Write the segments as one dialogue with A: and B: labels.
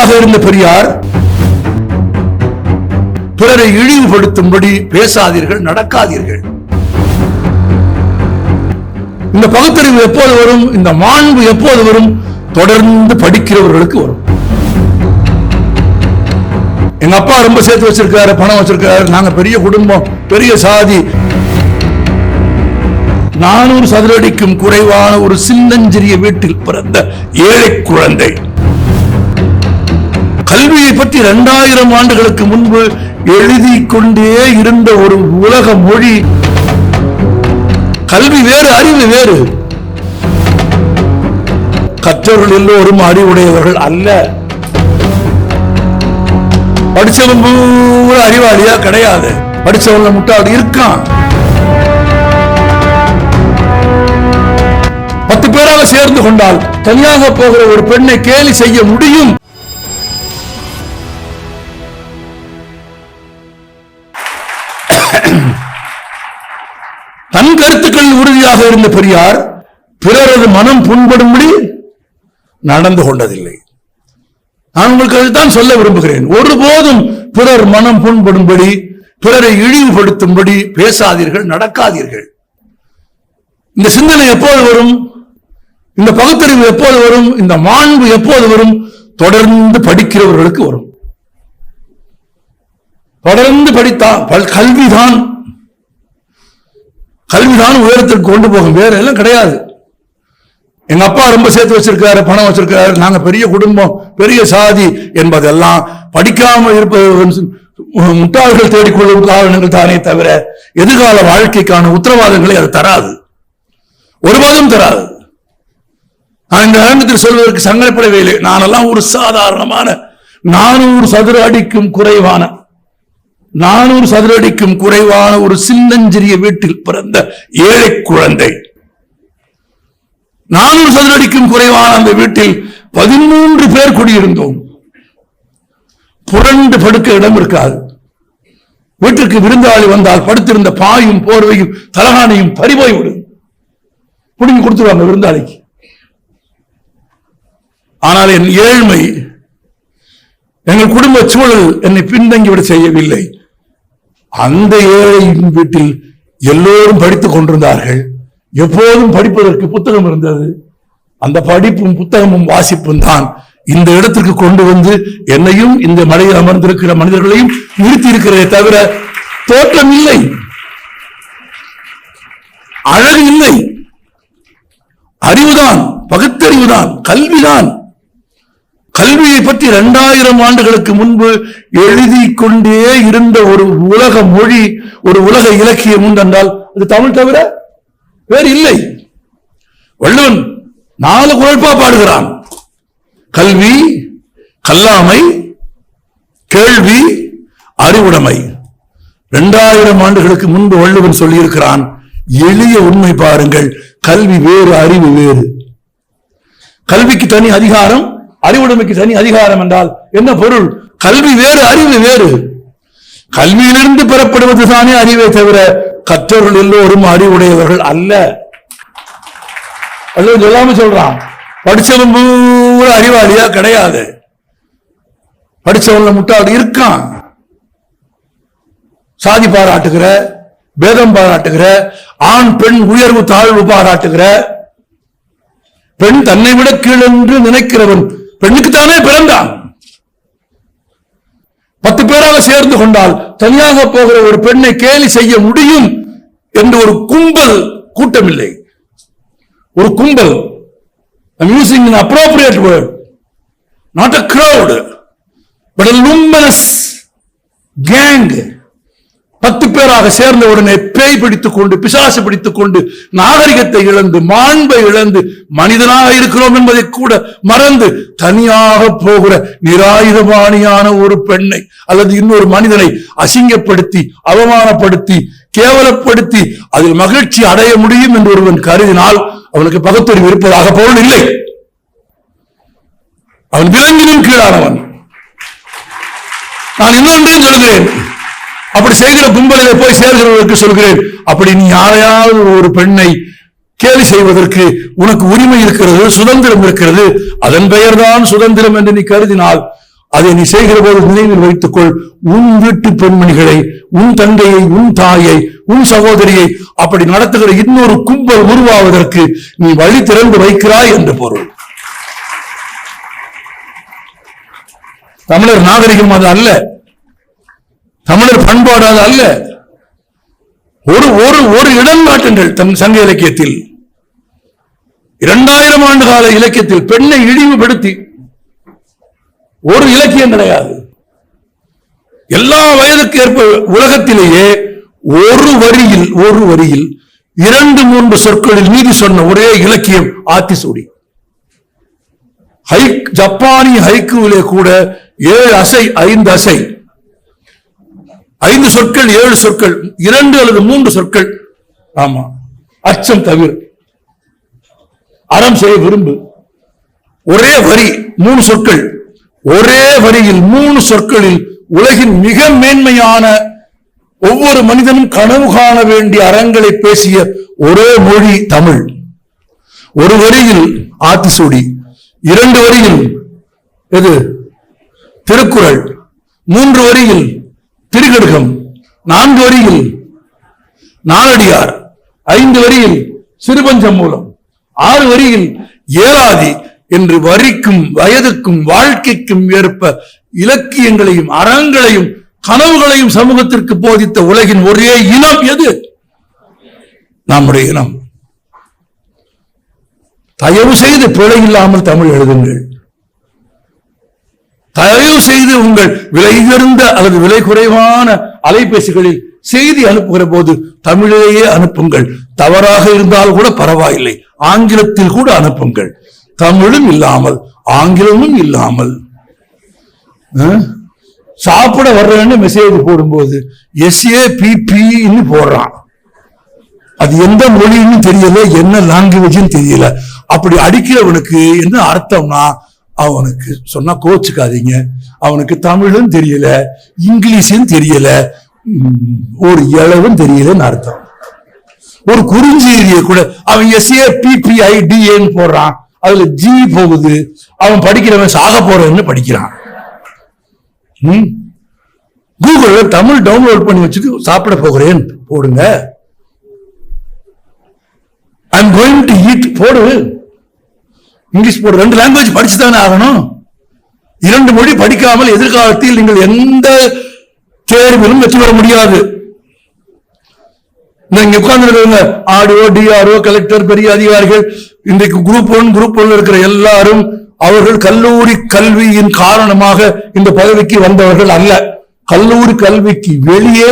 A: உறுதியாக இருந்த பெரியார் பிறரை இழிவுபடுத்தும்படி பேசாதீர்கள் நடக்காதீர்கள். இந்த பகுத்தறிவு எப்போது வரும் இந்த மாண்பு எப்போது வரும் தொடர்ந்து படிக்கிறவர்களுக்கு வரும். எங்க அப்பா ரொம்ப சேர்த்து வச்சிருக்காரு பணம் வச்சிருக்காரு நாங்க பெரிய குடும்பம் பெரிய சாதி. நானூறு சதுரடிக்கும் குறைவான ஒரு சின்னஞ்சிறிய வீட்டில் பிறந்த ஏழை குழந்தை. கல்வியை பற்றி இரண்டாயிரம் ஆண்டுகளுக்கு முன்பு எழுதி கொண்டே இருந்த ஒரு உலக மொழி. கல்வி வேறு அறிவு வேறு. கற்றவர்கள் எல்லோரும் அறிவுடையவர்கள் அல்ல. படிச்சவன் பூரா அறிவாளியா? கிடையாது. படிச்சவங்க முட்டாள் இருக்கான். பத்து பேராக சேர்ந்து கொண்டால் தனியாக போகிற ஒரு பெண்ணை கேலி செய்ய முடியும்? கருத்துக்கள் இருந்த பெரியார் பிறரது மனம் புண்படும்படி நடந்து கொண்டதில்லை. நான் உங்களுக்கு அதுதான் சொல்ல விரும்புகிறேன். ஒருபோதும் பிறர் மனம் புண்படும்படி பிறரை இழிவுபடுத்தும்படி பேசாதீர்கள் நடக்காதீர்கள். இந்த சிந்தனை எப்போது வரும்? இந்த பகுத்தறிவு எப்போது வரும்? இந்த மாண்பு எப்போது வரும்? தொடர்ந்து படிக்கிறவர்களுக்கு வரும். தொடர்ந்து படித்தான் கல்விதான் கல்விதான் உயரத்திற்கு கொண்டு போகும். வேற எல்லாம் கிடையாது. எங்க அப்பா ரொம்ப சேர்த்து வச்சிருக்காரு பணம் வச்சிருக்காரு. நாங்க பெரிய குடும்பம் பெரிய சாதி என்பதெல்லாம் படிக்காம இருப்பது முட்டாள்கள் தேடிக்கொள்ளும் காரணங்கள் தானே தவிர எதிர்கால வாழ்க்கைக்கான உத்தரவாதங்களை அது தராது. ஒருபோதும் தராது. நான் இந்த அரங்கத்தில் சொல்வதற்கு சங்கடப்படவே இல்லை. நானெல்லாம் ஒரு சாதாரணமான நானூறு சதுர அடிக்கும் குறைவான நானூறு சதுர அடிக்கும் குறைவான ஒரு சின்னஞ்சிறிய வீட்டில் பிறந்த ஏழை குழந்தை. நானூறு சதுர அடிக்கும் குறைவான அந்த வீட்டில் பதிமூன்று பேர் குடியிருந்தோம். புரண்டு படுக்க இடம் இருக்காது. வீட்டிற்கு விருந்தாளி வந்தால் படுத்திருந்த பாயும் போர்வையும் தலகானையும் பறிபோய் விடும். பிடிங்கி கொடுத்துருவாங்க விருந்தாளிக்கு. ஆனால் என் ஏழ்மை எங்கள் குடும்ப சூழல் என்னை பின்தங்கிவிட செய்யவில்லை. அந்த ஏழையின் வீட்டில் எல்லோரும் படித்துக் கொண்டிருந்தார்கள். எப்போதும் படிப்பதற்கு புத்தகம் இருந்தது. அந்த படிப்பும் புத்தகமும் வாசிப்பும் தான் இந்த இடத்திற்கு கொண்டு வந்து என்னையும் இந்த மலையில் அமர்ந்திருக்கிற மனிதர்களையும் நிறுத்தி இருக்கிறதே தவிர தோற்றம் இல்லை. அழகு இல்லை. அறிவுதான் பகுத்தறிவுதான் கல்விதான். கல்வியை பற்றி இரண்டாயிரம் ஆண்டுகளுக்கு முன்பு எழுதி கொண்டே இருந்த ஒரு உலக மொழி ஒரு உலக இலக்கியம் உண்டென்றால் அது தமிழ் தவிர வேறு இல்லை. வள்ளுவன் நாலு குழப்பா பாடுகிறான். கல்வி கல்லாமை கேள்வி அறிவுடைமை. இரண்டாயிரம் ஆண்டுகளுக்கு முன்பு வள்ளுவன் சொல்லியிருக்கிறான் எளிய உண்மை பாருங்கள் கல்வி வேறு அறிவு வேறு. கல்விக்கு தனி அதிகாரம் அறிவுடைமைக்கு தனி அதிகாரம் என்றால் என்ன பொருள்? கல்வி வேறு அறிவு வேறு. கல்வியிலிருந்து பெறப்படுவது தானே அறிவே தவிர கற்றவர்கள் எல்லோரும் அறிவுடையவர்கள் அல்ல. அல்ல சொல்லாம சொல்றான். படிச்சவன் பூரா அறிவாளியா? கிடையாது. படிச்சவன்ல முட்டாடு இருக்கான். சாதி பாராட்டுகிற பேதம் பாராட்டுகிற ஆண் பெண் உயர்வு தாழ்வு பாராட்டுகிற பெண் தன்னை விட கீழென்று நினைக்கிறவன் பெண்ணுக்கு தானே பிறந்தான் பத்து பேராக சேர்ந்து கொண்டால் தனியாக போகிற ஒரு பெண்ணை கேலி செய்ய முடியும் என்று ஒரு கும்பல் கூட்டமில்லை. ஒரு கும்பல். I'm using an appropriate word, not a crowd, but. பத்து பேராக சேர்ந்த உடனே பேய் பிடித்துக் கொண்டு பிசாசு பிடித்துக் கொண்டு நாகரிகத்தை இழந்து மாண்பை இழந்து மனிதனாக இருக்கிறோம் என்பதை கூட மறந்து தனியாக போகிற நிராயுதபாணியான ஒரு பெண்ணை அல்லது இன்னொரு மனிதனை அசிங்கப்படுத்தி அவமானப்படுத்தி கேவலப்படுத்தி அதில் மகிழ்ச்சி அடைய முடியும் என்று ஒருவன் கருதினால் அவனுக்கு பகுத்தறிவு இருப்பதாக பொருள் இல்லை. அவன் விலங்கினும் கீழானவன். நான் இன்னொன்றையும் சொல்கிறேன். அப்படி செய்கிற கும்பலிலே போய் சேர்கிறவர்களுக்கு சொல்கிறேன் அப்படி நீ யாரையாவது ஒரு பெண்ணை கேலி செய்வதற்கு உனக்கு உரிமை இருக்கிறது சுதந்திரம் இருக்கிறது அதன் பெயர்தான் சுதந்திரம் என்று நீ கருதினால் அதை நீ செய்கிற போது நினைவில் வைத்துக்கொள் உன் வீட்டு பெண்மணிகளை உன் தந்தையை உன் தாயை உன் சகோதரியை அப்படி நடத்துகிற இன்னொரு கும்பல் உருவாவதற்கு நீ வழி திறந்து வைக்கிறாய் என்று பொருள். தமிழர் நாகரிகம் அது அல்ல. தமிழர் பண்பாடு அது அல்ல. ஒரு ஒரு ஒரு இடம் காட்டுங்கள் தன் சங்க இலக்கியத்தில். இரண்டாயிரம் ஆண்டு கால இலக்கியத்தில் பெண்ணை இழிவுபடுத்தி. ஒரு இலக்கியம் கிடையாது. எல்லா வயதுக்கு ஏற்ப உலகத்திலேயே ஒரு வரியில் ஒரு வரியில் இரண்டு மூன்று சொற்களில் மீது சொன்ன ஒரே இலக்கியம் ஆத்திசூடி. ஹைக் ஜப்பானிய ஹைக்குவிலே கூட ஏழு அசை ஐந்து அசை. ஐந்து சொற்கள் ஏழு சொற்கள் இரண்டு அல்லது மூன்று சொற்கள். ஆமா. அச்சம் தவிர. அறம் செய்ய விரும்பு. ஒரே வரி மூணு சொற்கள். ஒரே வரியில் மூணு சொற்களில் உலகின் மிக மேன்மையான ஒவ்வொரு மனிதனும் கனவு காண வேண்டிய அறங்களை பேசிய ஒரே மொழி தமிழ். ஒரு வரியில் ஆத்திசூடி இரண்டு வரியில் எது? திருக்குறள். மூன்று வரியில் திருகடுகம் நான்கு வரியில் நாலடியார் ஐந்து வரியில் சிறுபஞ்சம் மூலம் ஆறு வரியில் ஏலாதி என்று வரிக்கும் வயதுக்கும் வாழ்க்கைக்கும் ஏற்ப இலக்கியங்களையும் அறங்களையும் கனவுகளையும் சமூகத்திற்கு போதித்த உலகின் ஒரே இனம் எது? நம்முடைய இனம். தயவு செய்து பிழை இல்லாமல் தமிழ் எழுதுங்கள். தயவு செய்து உங்கள் விலை உயர்ந்த அல்லது விலை குறைவான அலைபேசிகளில் செய்தி அனுப்புகிற போது தமிழிலேயே அனுப்புங்கள். தவறாக இருந்தால் கூட பரவாயில்லை. ஆங்கிலத்தில் கூட அனுப்புங்கள். தமிழும் இல்லாமல் ஆங்கிலமும் இல்லாமல். சாப்பிட வர்றேன்னு மெசேஜ் போடும்போது எஸ்ஏ பிபின்னு போடுறான். அது எந்த மொழின்னு தெரியல என்ன லாங்குவேஜ்னு தெரியல. அப்படி அடிக்கிறவனுக்கு என்ன அர்த்தம்னா அவனுக்கு சொன்னா கோச்சுக்காதீங்க. அவனுக்கு தமிழும் தெரியல இங்கிலீஷும் தெரியல ஒரு இளவும் தெரியலன்னு அர்த்தம். ஒரு குறிஞ்சீரிய கூட அவன் எஸ்ஏ பிபிஐடிஏன்னு போடுறான். அதுல ஜி போகுது. அவன் படிக்கிறவன் சாக போறவன்னு படிக்கிறான். ம்? கூகுள்ல தமிழ் டவுன்லோட் பண்ணி வச்சுட்டு சாப்பிட போகிறேன். போடுங்க. ஐம் கோயிங் டு ஈட் போடு. இங்கிலீஷ் போடு ரெண்டு லாங்குவேஜ் படிச்சு தானே ஆகணும்? இரண்டு மொழி படிக்காமல் எதிர்காலத்தில் நீங்கள் எந்த தேர்விலும் வெற்றி பெற முடியாது. இங்க உட்கார்ந்து ஆடிஓ டிஆர்ஓ கலெக்டர் பெரிய அதிகாரிகள் இன்றைக்கு குரூப் ஒன் குரூப் ஒன் இருக்கிற எல்லாரும் அவர்கள் கல்லூரி கல்வியின் காரணமாக இந்த பதவிக்கு வந்தவர்கள் அல்ல. கல்லூரி கல்விக்கு வெளியே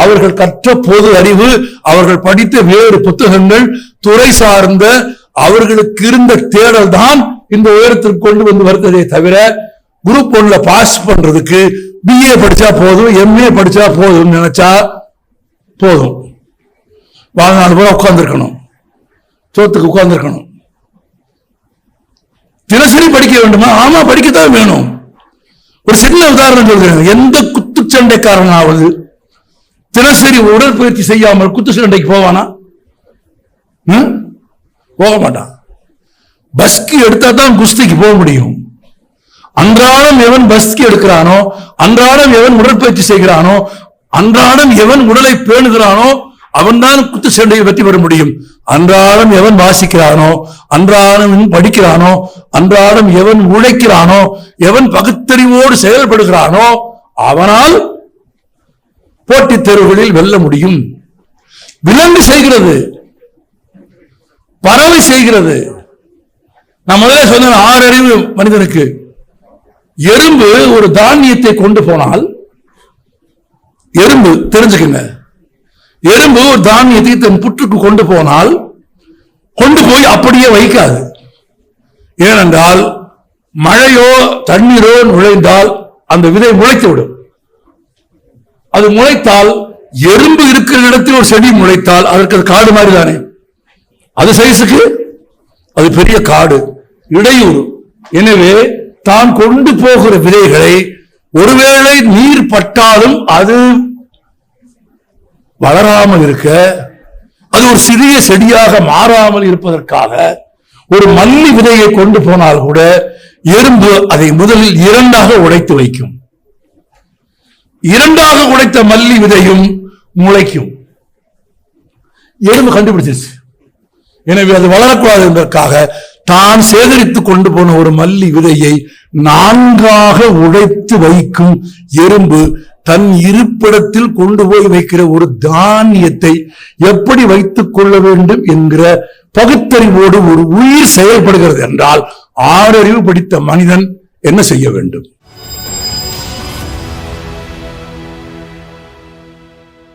A: அவர்கள் கற்ற பொது அறிவு அவர்கள் படித்த வேறு புத்தகங்கள் துறை சார்ந்த அவர்களுக்கு இருந்த தேடல் தான் இந்த உயரத்திற்கு கொண்டு வந்து வருத்ததே தவிர குரூப் ஒன்ல பாஸ் பண்றதுக்கு பிஏ படிச்சா போதும் எம்ஏ படிச்சா போதும் நினைச்சா போதும். வாழ்நாள் போல உட்கார்ந்துருக்கணும். சோத்துக்கு உட்கார்ந்துருக்கணும். தினசரி படிக்க வேண்டுமா? ஆமா படிக்கத்தான் வேணும். ஒரு சின்ன உதாரணம் சொல்கிறேன் எந்த குத்துச்சண்டைக்காரனாவது தினசரி உடற்பயிற்சி செய்யாமல் குத்துச்சண்டைக்கு போவானா? ம்? போக மாட்டான். பஸ்கி எடுத்தா தான் குஸ்திக்கு போக முடியும். அன்றாடம் எவன் பஸ்கி எடுக்கிறானோ அன்றாடம் எவன் உடற்பயிற்சி செய்கிறானோ அன்றாடம் எவன் உடலை பேணுகிறானோ அவன்தான் குத்து சண்டையை வெற்றி பெற முடியும். அன்றாடம் எவன் வாசிக்கிறானோ அன்றாடம் படிக்கிறானோ அன்றாடம் எவன் உழைக்கிறானோ எவன் பகுத்தறிவோடு செயல்படுகிறானோ அவனால் போட்டித் தேர்வுகளில் வெல்ல முடியும். விலங்கு செய்கிறது. பறவை செய்கிறது. நான் முதல்ல சொன்ன ஆறறிவு மனிதனுக்கு எறும்பு ஒரு தானியத்தை கொண்டு போனால் எறும்பு தெரிஞ்சுக்கங்க. எறும்பு ஒரு தானியத்தை தன் புற்றுக்கு கொண்டு போனால் கொண்டு போய் அப்படியே வைக்காது. ஏனென்றால் மழையோ தண்ணீரோ நுழைந்தால் அந்த விதை முளைத்து விடும் அது முளைத்தால் எறும்பு இருக்கிற இடத்தில் ஒரு செடி முளைத்தால் அதற்கு காடு மாதிரி தானே அது சைஸுக்கு அது பெரிய காடு இடையூறு. எனவே தான் கொண்டு போகிற விதைகளை ஒருவேளை நீர் பட்டாலும் அது வளராமல் இருக்க அது ஒரு சிறிய செடியாக மாறாமல் இருப்பதற்காக ஒரு மல்லி விதையை கொண்டு போனால் கூட எறும்பு அதை முதலில் இரண்டாக உடைத்து வைக்கும். இரண்டாக உடைத்த மல்லி விதையும் முளைக்கும். எறும்பு கண்டுபிடிச்சிருச்சு. எனவே அது வளரக்கூடாது என்பதற்காக தான் சேகரித்து கொண்டு போன ஒரு மல்லி விதையை நான்காக உடைத்து வைக்கும் எறும்பு தன் இருப்பிடத்தில் கொண்டு போய் வைக்கிற ஒரு தானியத்தை எப்படி வைத்துக் கொள்ள வேண்டும் என்கிற பகுத்தறிவோடு ஒரு உயிர் செயல்படுகிறது என்றால் ஆறறிவு படித்த மனிதன் என்ன செய்ய வேண்டும்?